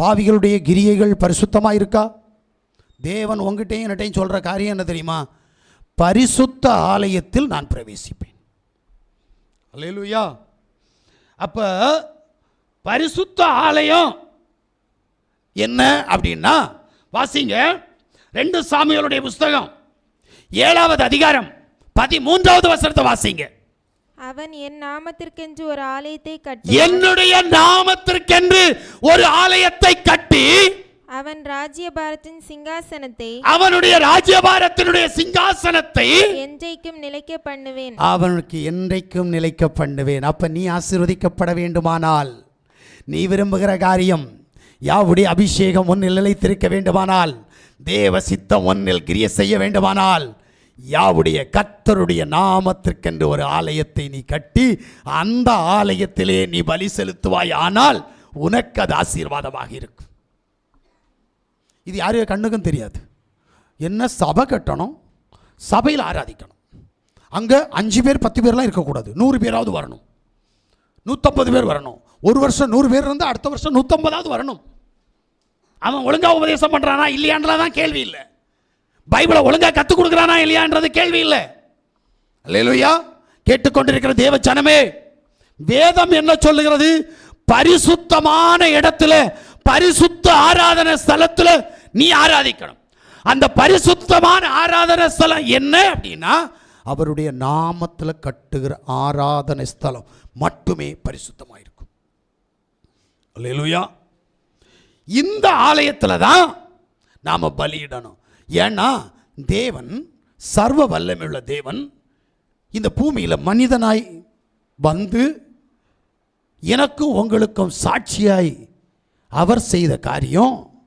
பாவிகளுடைய கிரியைகள் பரிசுத்தமாக இருக்கா தேவன் உங்ககிட்டையும் என்னட்டையும் சொல்கிற காரியம் என்ன தெரியுமா? பரிசுத்த ஆலயத்தில் நான் பிரவேசிப்பேன். அல்லேலூயா. அப்போ பரிசுத்த ஆலயம் என்ன அப்படின்னா வாசிங்க ரெண்டு சாமிகளுடைய புஸ்தகம் ஏழாவது அதிகாரம் பதிமூன்றாவது வசனத்தை வாசிங்க. அவன் என் நாமத்திற்கென்று ஒரு ஆலயத்தை கட்டி என்னுடைய நாமத்திற்கென்று ஒரு ஆலயத்தை கட்டி அவன் ராஜ்யபாரத்தின் சிங்காசனத்தை அவனுடைய ராஜ்யபாரத்தினுடைய சிங்காசனத்தை என்றைக்கும் நிலைக்க பண்ணுவேன். அவனுக்கு என்றைக்கும் நிலைக்க பண்ணுவேன். அப்ப நீ ஆசீர்வதிக்கப்பட வேண்டுமானால் நீ விரும்புகிற காரியம் யாவுடைய அபிஷேகம் ஒன்னில் நிலைத்திருக்க வேண்டுமானால் தேவ சித்தம் ஒன்னில் கிரிய செய்ய வேண்டுமானால் யாவுடைய கத்தருடைய நாமத்திற்கென்று ஒரு ஆலயத்தை நீ கட்டி அந்த ஆலயத்திலே நீ பலி செலுத்துவாய். ஆனால் உனக்கு அது ஆசீர்வாதமாக இருக்கும். இது யாரும் கண்ணுக்கும் தெரியாது. என்ன சபை கட்டணும்? சபையில் ஆராதிக்கணும். அங்கே அஞ்சு பேர் பத்து பேர்லாம் இருக்கக்கூடாது. நூறு பேராவது வரணும். நூற்றம்பது பேர் வரணும். ஒரு வருஷம் நூறு பேர் இருந்தால் அடுத்த வருஷம் நூற்றம்பதாவது வரணும். அவன் ஒழுங்காக உபதேசம் பண்ணுறானா இல்லையான்றதான் கேள்வி இல்லை. பைபிளை ஒழுங்கா கற்றுக் கொடுக்குறானா இல்லையான்றது கேள்வி இல்லை. அல்லேலூயா. கேட்டுக்கொண்டிருக்கிற தேவ ஜனமே வேதம் என்ன சொல்லுகிறது? பரிசுத்தமான இடத்துல பரிசுத்த ஆராதனை ஸ்தலத்துல நீ ஆராதிக்கணும். அந்த பரிசுத்தமான ஆராதனை ஸ்தலம் என்ன அப்படின்னா அவருடைய நாமத்தில் கட்டுகிற ஆராதனை ஸ்தலம் மட்டுமே பரிசுத்தமாக இருக்கும் அல்லேலூயா. இந்த ஆலயத்தில் தான் நாம் பலியிடணும். ஏன்னா தேவன் சர்வ வல்லமையுள்ள தேவன். இந்த பூமியில் மனிதனாய் வந்து எனக்கும் உங்களுக்கும் சாட்சியாய் அவர் செய்த காரியம்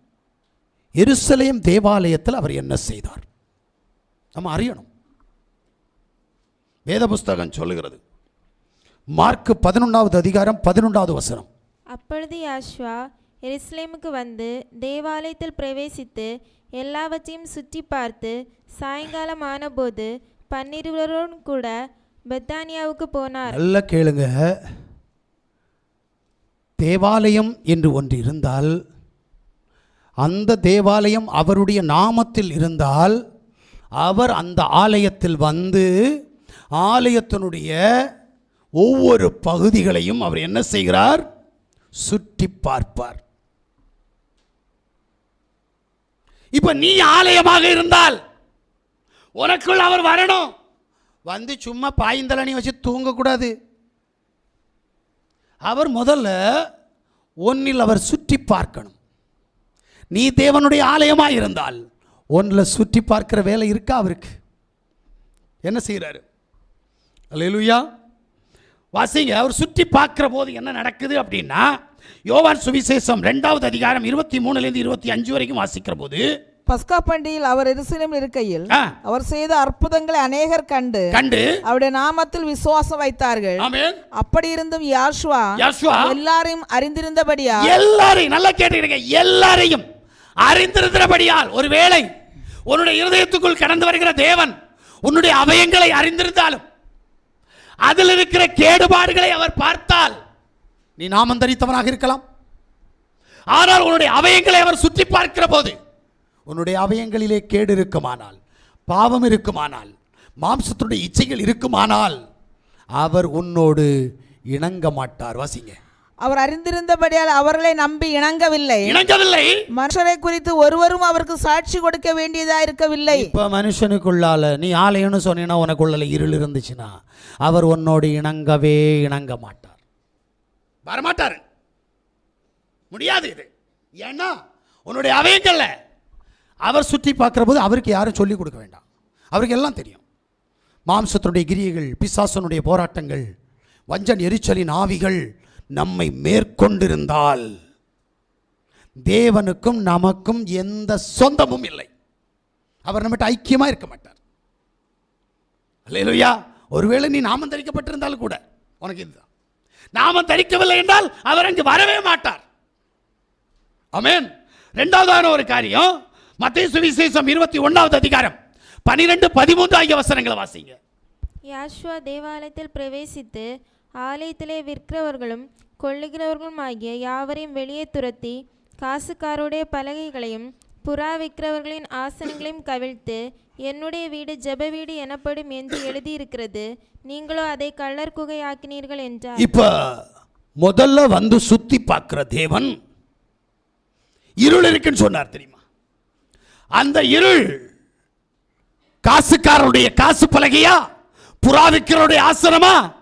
எருசலேம் தேவாலயத்தில் அவர் என்ன செய்தார்? நம்ம அறியணும். வேத புஸ்தகம் சொல்லுகிறது. மார்க் பதினொன்றாவது அதிகாரம் பதினொன்றாவது வசனம். அப்பொழுது யாஷ்வா எருசலேமுக்கு வந்து தேவாலயத்தில் பிரவேசித்து எல்லாவற்றையும் சுற்றி பார்த்து சாயங்காலம் ஆனபோது பன்னிருவரோடும் கூட பெத்தானியாவுக்கு போனார். நல்ல கேளுங்க. தேவாலயம் என்று ஒன்று இருந்தால் அந்த தேவாலயம் அவருடைய நாமத்தில் இருந்தால் அவர் அந்த ஆலயத்தில் வந்து ஆலயத்தினுடைய ஒவ்வொரு பகுதிகளையும் அவர் என்ன செய்கிறார்? சுற்றி பார்ப்பார். இப்ப நீ ஆலயமாக இருந்தால் உனக்குள் அவர் வரணும். வந்து சும்மா பாய்ந்தலனி வச்சு தூங்கக்கூடாது. அவர் முதல்ல ஒன்னில் அவர் சுற்றி பார்க்கணும். நீ தேவனுடைய ஆலயமாக இருந்தால் ஒன்றில் சுற்றி பார்க்கிற வேலை இருக்கா அவருக்கு? என்ன செய்கிறாரு அல்லேலூயா வாசிங்க அவர் சுற்றி பார்க்குற போது என்ன நடக்குது அப்படின்னா யோவான் சுவிசேஷம் ரெண்டாவது அதிகாரம் இருபத்தி மூணுலேருந்து இருபத்தி அஞ்சு வரைக்கும் வாசிக்கிற போது பஸ்கா பண்டிகையில் அவர் எருசலேமில் இருக்கையில் அவர் செய்த அற்புதங்களை அநேகர் கண்டு கண்டு. அவருடைய நாமத்தில் விசுவாசம் வைத்தார்கள். அப்படி இருந்தும் யாஷ்வா எல்லாரையும் அறிந்திருந்தபடியா எல்லாரையும் நல்லா கேட்டுக்கிறீங்க எல்லாரையும் அறிந்திருக்கிறபடியால் ஒருவேளை உன்னுடைய இருதயத்துக்குள் கடந்து வருகிற தேவன் உன்னுடைய அவயங்களை அறிந்திருந்தாலும் அதில் இருக்கிற கேடுபாடுகளை அவர் பார்த்தால் நீ நாமம் தரித்தவனாக இருக்கலாம். ஆனால் உன்னுடைய அவயங்களை அவர் சுற்றி பார்க்கிற போது உன்னுடைய அவயங்களிலே கேடு இருக்குமானால் பாவம் இருக்குமானால் மாம்சத்துடைய இச்சைகள் இருக்குமானால் அவர் உன்னோடு இணங்க மாட்டார். வாசிங்க. அவர் அறிந்திருந்தபடியால் அவர்களை நம்பி இணங்கவில்லை. இணங்கவில்லை. மனுஷரை குறித்து ஒருவரும் அவருக்கு சாட்சி கொடுக்க வேண்டியதா இருக்கவில்லை. இப்போ மனுஷனுக்குள்ளால நீ ஆலயம்னு சொன்னீங்கன்னா உனக்குள்ள இருள் இருந்துச்சுன்னா அவர் உன்னோடு இணங்கவே இணங்க மாட்டார். வரமாட்டார். முடியாது இது. ஏன்னா உன்னுடைய அவயங்கள்ல அவர் சுற்றி பார்க்குற போது அவருக்கு யாரும் சொல்லிக் கொடுக்க வேண்டாம். அவருக்கு எல்லாம் தெரியும். மாம்சத்தினுடைய கிரியைகள் பிசாசனுடைய போராட்டங்கள் வஞ்சன் எரிச்சலின் ஆவிகள் நம்மை மேற்கொண்டிருந்தால் தேவனுக்கும் நமக்கும் எந்த சொந்தமும் இல்லை. அவர் நம்மகிட்ட ஐக்கியமாக இருக்க மாட்டார். அல்லேலூயா. ஒருவேளை நீ நாமந்தரிக்கப்பட்டிருந்தாலும் கூட உனக்கு இதுதான். நாமம் தரிக்கவில்லை என்றால் அவர் அங்கு வரவே மாட்டார். ஆமென். ரெண்டாவதான ஒரு காரியம் மத்திய சுவிசேஷம் இருபத்தி ஒன்றாவது அதிகாரம் பனிரெண்டு பதிமூன்று ஆகிய வசனங்களை வாசிங்க. யாஷ்வா தேவாலயத்தில் பிரவேசித்து ஆலயத்திலே விற்கிறவர்களும் கொள்ளுகிறவர்களும் ஆகிய யாவரையும் வெளியே துரத்தி காசுக்காருடைய பலகைகளையும் புறா விற்கிறவர்களின் ஆசனங்களையும் கவிழ்த்து என்னுடைய வீடு ஜெப வீடு எனப்படும் என்று எழுதியிருக்கிறது. நீங்களோ அதை கள்ளர் குகையாக்கினீர்கள் என்றார். இப்ப முதல்ல வந்து சுத்தி பார்க்கிற தேவன் இருள் இருக்குன்னு சொன்னார் தெரியுமா? அந்த இருள் காசுக்காரருடைய காசு பலகையா? புறா விற்கிறவருடைய ஆசனமா?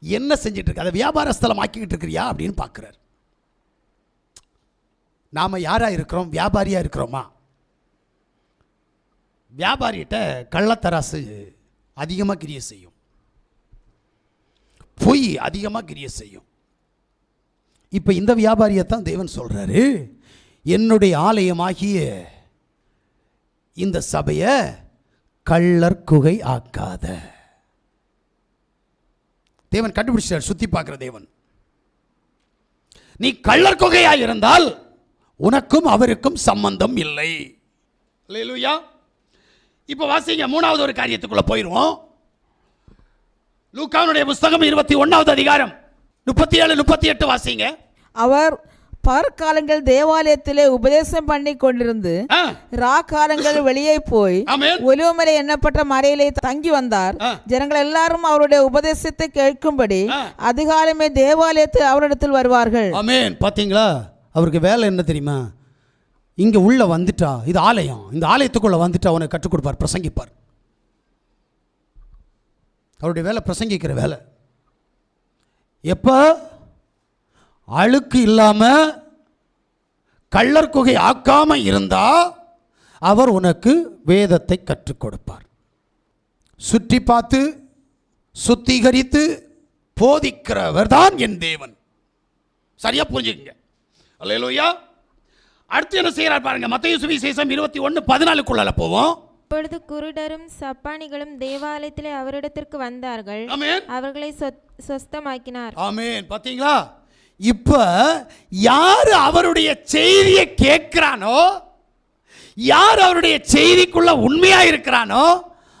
என்ன செஞ்சிட்டு இருக்கு அதை வியாபார ஸ்தலம் ஆக்கிக்கிட்டு இருக்கிறியா அப்படின்னு பார்க்குறாரு. நாம யாராக இருக்கிறோம்? வியாபாரியாக இருக்கிறோமா? வியாபாரிகிட்ட கள்ளத்தராசு அதிகமாக கிரிய செய்யும். பொய் அதிகமாக கிரிய செய்யும். இப்போ இந்த வியாபாரியத்தான் தேவன் சொல்கிறாரு என்னுடைய ஆலயமாகிய இந்த சபையை கள்ளர் குகை ஆக்காத. தேவன் கண்டுபிடிச்சார் சுற்றி பார்க்குற தேவன். நீ கள்ளர் குகையாக இருந்தால் உனக்கும் அவருக்கும் சம்பந்தம் இல்லை. இல்லையா இப்போ வாசிங்க மூணாவது ஒரு காரியத்துக்குள்ள போயிடுவோம் லூக்கானுடைய புஸ்தகம் இருபத்தி ஒன்னாவது அதிகாரம் முப்பத்தி ஏழு முப்பத்தி எட்டு வாசிங்க. அவர் பற்காலங்கள் தேவாலயத்திலே உபதேசம் பண்ணி கொண்டிருந்து ராக்காலங்கள் வெளியே போய். ஒலிவமலை எண்ணப்பட்ட மறையிலே தங்கி வந்தார். ஜனங்கள் எல்லாரும் அவருடைய உபதேசத்தை கேட்கும்படி. அதிகாலமே தேவாலயத்தில் அவரிடத்தில் வருவார்கள். ஆமென். பாத்தீங்களா? அவருக்கு வேலை என்ன தெரியுமா? இங்கே உள்ளே வந்துட்டா இது ஆலயம். இந்த ஆலயத்துக்குள்ளே வந்துட்டா அவனுக்கு கற்றுக் கொடுப்பார் பிரசங்கிப்பார். அவருடைய வேலை பிரசங்கிக்கிற வேலை. எப்போ? அழுக்கு இல்லாமல் கள்ளர் குகை இருந்தால் அவர் உனக்கு வேதத்தை கற்றுக் கொடுப்பார். சுற்றி பார்த்து சுத்திகரித்து போதிக்கிறவர் தான் என் தேவன். சரியாக புரிஞ்சுக்கங்க. அல்லையா அடுத்து என்ன செய்யறார் பாருங்க மத்திய சுவிசேஷம் இருபத்தி ஒன்று பதினாலுக்குள்ள போவோம். அப்பொழுது குருடரும் சப்பானிகளும் தேவாலயத்திலே அவரிடத்திற்கு வந்தார்கள். அவர்களை சொஸ்தமாக்கினார். ஆமென். பாத்தீங்களா? இப்ப யார் அவருடைய செய்தியை கேட்கிறானோ யார் அவருடைய செய்திக்குள்ள உண்மையா இருக்கிறானோ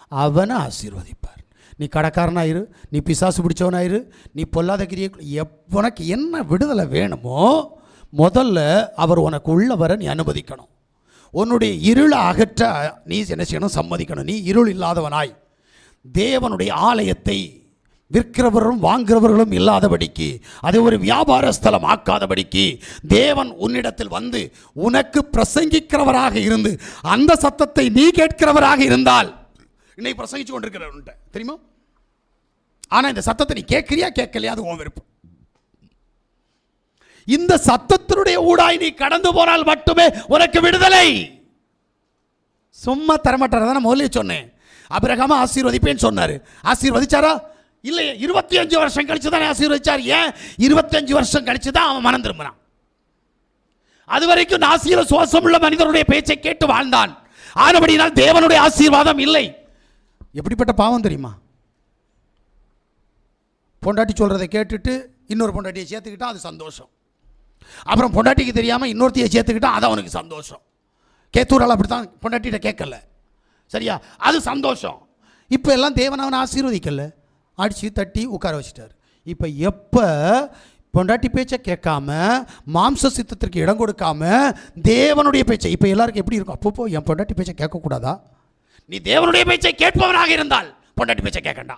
அவனை ஆசீர்வதிப்பார். நீ கடைக்காரனாயிரு நீ பிசாசு பிடிச்சவனாயிரு நீ பொல்லாத கிரியை உனக்கு என்ன விடுதலை வேணுமோ முதல்ல அவர் உனக்கு உள்ள வர நீ அனுமதிக்கணும். உன்னுடைய இருளை அகற்ற நீ என்ன செய்யணும்? சம்மதிக்கணும். நீ இருள் இல்லாதவனாய். தேவனுடைய ஆலயத்தை விற்கிறவரும் வாங்குகிறவர்களும் இல்லாதபடிக்கு அதை ஒரு வியாபார ஸ்தலம் ஆக்காதபடிக்கு தேவன் உன்னிடத்தில் வந்து உனக்கு பிரசங்கிக்கிறவராக இருந்து அந்த சத்தத்தை நீ கேட்கிறவராக இருந்தால் இன்னைக்கு பிரசங்கிச்சு கொண்டிருக்கிறவன்ட்ட தெரியுமா? ஆனால் இந்த சத்தத்தை நீ கேட்குறியா? கேட்கலையா? அது உன் விருப்பம். இந்த சத்தத்தினுடைய ஊடாய் நீ கடந்து போனால் மட்டுமே உனக்கு விடுதலை. சும்மா தரமாட்டார்? தான் முதல்ல சொன்னேன். அபிரகமாக ஆசீர்வதிப்பேன்னு சொன்னார். ஆசீர்வதிச்சாரா? இல்லையே இருபத்தி அஞ்சு வருஷம் கழிச்சு தான் ஆசீர்வதிச்சார். ஏன்? இருபத்தஞ்சு வருஷம் கழிச்சு தான் அவன் மனம் திரும்பினான். அது வரைக்கும் நாசியில சுவாசம் உள்ள மனிதனுடைய பேச்சை கேட்டு வாழ்ந்தான். ஆனபடினால் தேவனுடைய ஆசீர்வாதம் இல்லை. எப்படிப்பட்ட பாவம் தெரியுமா? பொண்டாட்டி சொல்றதை கேட்டுட்டு இன்னொரு பொண்டாட்டியை சேர்த்துக்கிட்டா அது சந்தோஷம். அப்புறம் பொண்டாட்டிக்கு தெரியாமல் இன்னொருத்தையை சேர்த்துக்கிட்டா அது அவனுக்கு சந்தோஷம். கேத்தூரால் அப்படி தான் பொண்டாட்டிகிட்ட கேட்கல. சரியா? அது சந்தோஷம். இப்போ எல்லாம் தேவன் அவனை ஆசீர்வதிக்கல. அடித்து தட்டி உட்கார வச்சிட்டார். இப்போ எப்போ பொண்டாட்டி பேச்சை கேட்காம மாம்ச சித்தத்திற்கு இடம் கொடுக்காம தேவனுடைய பேச்சை இப்போ எல்லாருக்கும் எப்படி இருக்கும்? அப்பப்போ என் பொண்டாட்டி பேச்சை கேட்கக்கூடாதா? நீ தேவனுடைய பேச்சை கேட்பவனாக இருந்தால் பொண்டாட்டி பேச்சை கேட்கண்டா?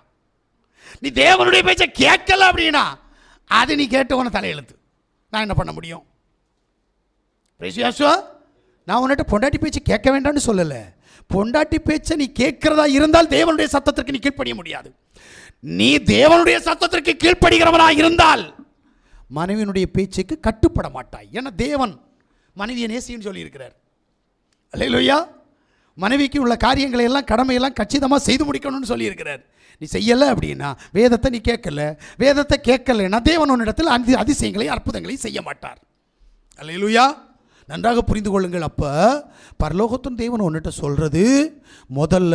நீ தேவனுடைய பேச்சை கேட்கல அப்படின்னா அது நீ கேட்டவன தலையெழுத்து. நான் என்ன பண்ண முடியும்? பிரேசியாசுவா நான் உன்னிட்ட பொண்டாட்டி பேச்சு கேட்க வேண்டாம்னு சொல்லலை. பொண்டாட்டி பேச்சை நீ கேட்கிறதா இருந்தால் தேவனுடைய சத்தத்திற்கு நீ கீழ்ப்படிய முடியாது. நீ தேவனுடைய சத்தத்திற்கு கீழ்ப்படுகிறவனா இருந்தால் மனைவியினுடைய பேச்சுக்கு கட்டுப்பட மாட்டாய். ஏன்னா தேவன் மனைவியை நேசின்னு சொல்லியிருக்கிறார். அல்லையா மனைவிக்கு உள்ள காரியங்களை எல்லாம் கடமையெல்லாம் கச்சிதமாக செய்து முடிக்கணும்னு சொல்லியிருக்கிறார். நீ செய்யலை அப்படின்னா வேதத்தை நீ கேட்கல. வேதத்தை கேட்கலைன்னா தேவன் உன்னிடத்தில் அந்த அதிசயங்களையும் அற்புதங்களையும் செய்ய மாட்டார். அல்லையிலுயா நன்றாக புரிந்து கொள்ளுங்கள் அப்போ பரலோகத்தின் தேவன் உன்னிட்ட சொல்கிறது முதல்ல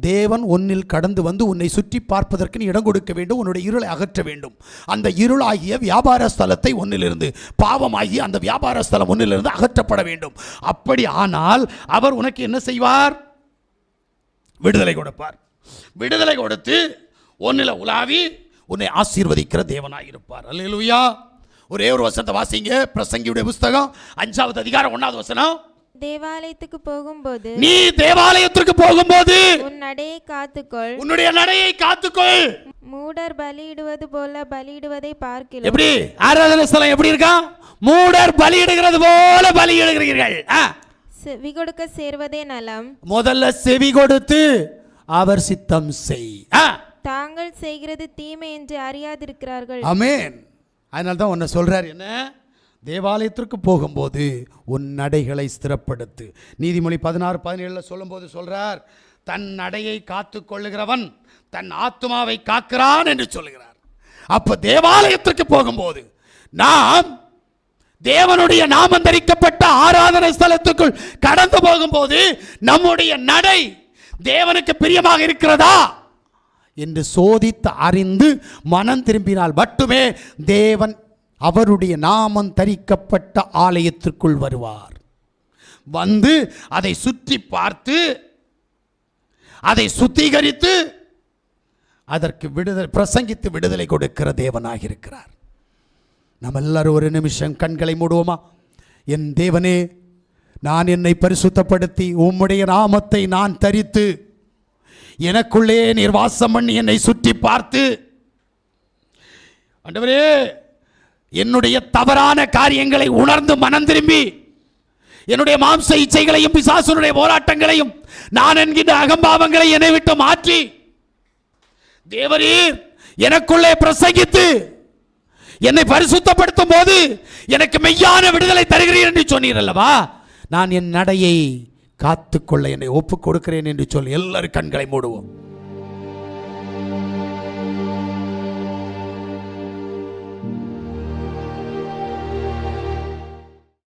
தேவன் உன்னில் கடந்து வந்து உன்னை சுற்றி பார்ப்பதற்கு நீ இடம் கொடுக்க வேண்டும் உன்னுடைய இருளை அகற்ற வேண்டும். அந்த இருளாகிய வியாபார ஸ்தலத்தை ஒன்னிலிருந்து பாவமாகி அந்த வியாபார ஸ்தலம் ஒன்னிலிருந்து அகற்றப்பட வேண்டும். அப்படி ஆனால் அவர் உனக்கு என்ன செய்வார்? விடுதலை கொடுப்பார். விடுதலை கொடுத்து ஒன்றில் உலாவி உன்னை ஆசீர்வதிக்கிற தேவனாக இருப்பார் அல்லா ஒரே ஒரு வசனத்தை வாசிங்க. பிரசங்கியுடைய புஸ்தகம் அஞ்சாவது அதிகாரம் ஒன்னாவது வசனம். தேவாலயத்துக்கு போகும்போது நீ தேவாலயத்திற்கு போகும்போது உன் நடையை காத்துக்கொள். உன்னுடைய நடையை காத்துக்கொள். மூடர் பலியிடுவது போல பலியிடுவதை பார்க்கிறோம். எப்படி? ஆராதனை ஸ்தலம் எப்படி இருக்கான் மூடர் பலியிடுகிறது போல பலியிடுகிறீர்கள். செவி கொடுக்க சேர்வதே நலம். முதல்ல செவி கொடுத்து அவர் சித்தம் செய். தாங்கள் செய்கிறது தீமை என்று அறியாதிருக்கிறார்கள். ஆமென். அதனால தான் உன்னை சொல்கிறார் என்ன? தேவாலயத்திற்கு போகும்போது உன் நடைகளை ஸ்திரப்படுத்து. நீதிமொழி பதினாறு பதினேழில் சொல்லும்போது சொல்கிறார் தன் நடையை காத்து கொள்ளுகிறவன் தன் ஆத்மாவை காக்கிறான் என்று சொல்லுகிறார். அப்போ தேவாலயத்திற்கு போகும்போது நாம் தேவனுடைய நாமம் தரிக்கப்பட்ட ஆராதனை ஸ்தலத்துக்குள் கடந்து போகும்போது நம்முடைய நடை தேவனுக்கு பிரியமாக இருக்கிறதா? என்று சோதித்து அறிந்து மனம் திரும்பினால் மட்டுமே தேவன் அவருடைய நாமம் தரிக்கப்பட்ட ஆலயத்திற்குள் வருவார். வந்து அதை சுற்றி பார்த்து அதை சுத்திகரித்து அதற்கு விடுதலை பிரசங்கித்து விடுதலை கொடுக்கிற தேவனாக இருக்கிறார் நம்ம எல்லாரும் ஒரு நிமிஷம் கண்களை மூடுவோமா? என் தேவனே நான் என்னை பரிசுத்தப்படுத்தி உம்முடைய நாமத்தை நான் தரித்து எனக்குள்ளே நீர் வாசம் பண்ணி என்னை சுற்றி பார்த்து ஆண்டவரே என்னுடைய தவறான காரியங்களை உணர்ந்து மனம் திரும்பி என்னுடைய மாம்ச இச்சைகளையும் பிசாசுனுடைய போராட்டங்களையும் நான் என்கின்ற அகம்பாவங்களை என்னை விட்டு மாற்றி தேவரீர் எனக்குள்ளே பிரசங்கித்து என்னை பரிசுத்தப்படுத்தும் போது எனக்கு மெய்யான விடுதலை தருகிறீர் என்று சொன்னீர் அல்லவா? நான் என் நடையை காத்துக்கொள்ள என்னை ஒப்புக் கொடுக்கிறேன் என்று சொல்லி எல்லாரும் கண்களை மூடுவோம்.